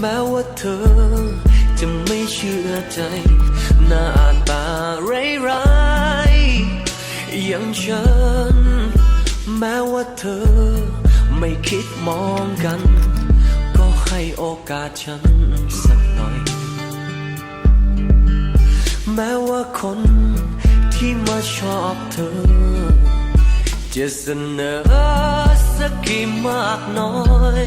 แม้ว่าเธอจะไม่เชื่อใจ หน้าตาร้ายๆอย่างฉัน แม้ว่าเธอไม่คิดมองกัน ก็ให้โอกาสฉันสักหน่อย แม้ว่าคนที่มาชอบเธอ จะเสนอสักกี่มากน้อย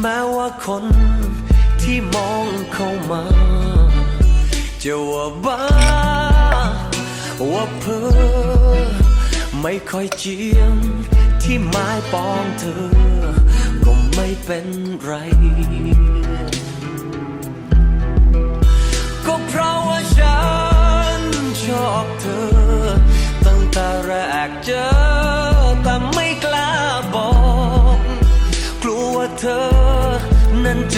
แม้ว่าคนที่มองเข้ามา จะว่าบ้า ว่าเพ้อไม่ค่อยเจียมที่ไม้ปองเธอ ก็ไม่เป็นไร ก็เพราะว่าฉันชอบเธอ ตั้งแต่แรกเจอแต่ไม่กล้าบอก กลัวว่าเธอ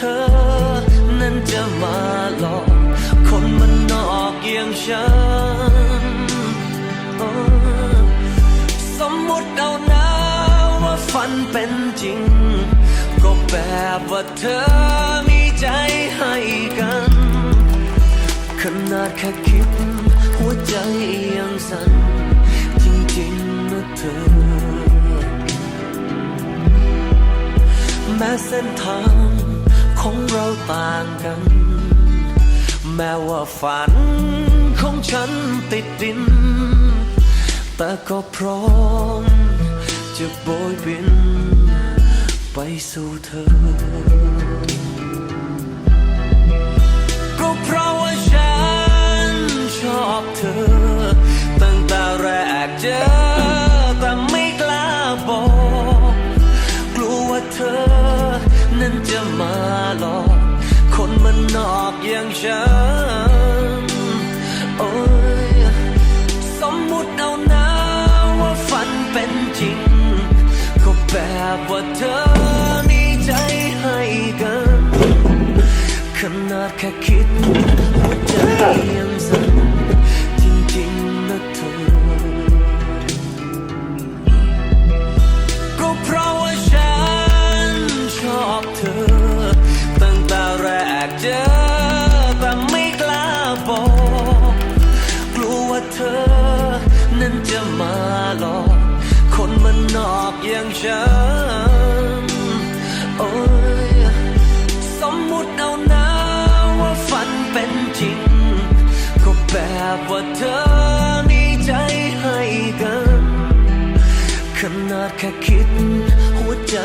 เธอ นั้นจะมาหลอก คนมันนอกอย่างฉันสมมุติเอานะว่าฝันเป็นจริง ก็แบบว่าเธอมีใจให้กัน ขนาดแค่คิด หัวใจยังสั่นจริงๆนะเธอแม้เส้นทาง ของเราต่างกัน แม้ว่าฝันของฉันติดดิน แต่ก็พร้อมจะโบยบิน ไปสู่เธอ ก็เพราะว่าฉันชอบเธอ ฉันโอ้ยสมมุติเอานะว่าฝันเป็นจริง ก็แบบว่าเธอมีใจให้กัน ขนาดแค่คิดหัวใจยังสั่น ฉันโอ้ยสมมุติเอานะว่าฝันเป็นจริง ก็แบบว่าเธอมีใจให้กัน ขนาดแค่คิดหัวใจ